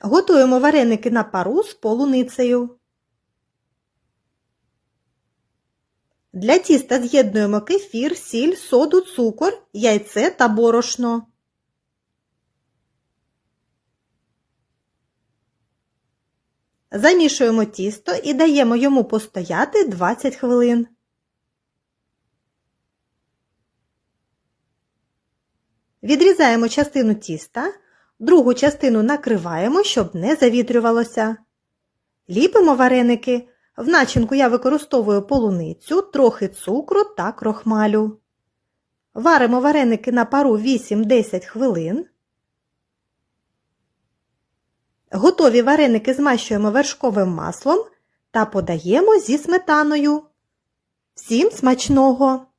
Готуємо вареники на пару з полуницею. Для тіста з'єднуємо кефір, сіль, соду, цукор, яйце та борошно. Замішуємо тісто і даємо йому постояти 20 хвилин. Відрізаємо частину тіста, другу частину накриваємо, щоб не завітрювалося. Ліпимо вареники. В начинку я використовую полуницю, трохи цукру та крохмалю. Варимо вареники на пару 8-10 хвилин. Готові вареники змащуємо вершковим маслом та подаємо зі сметаною. Всім смачного!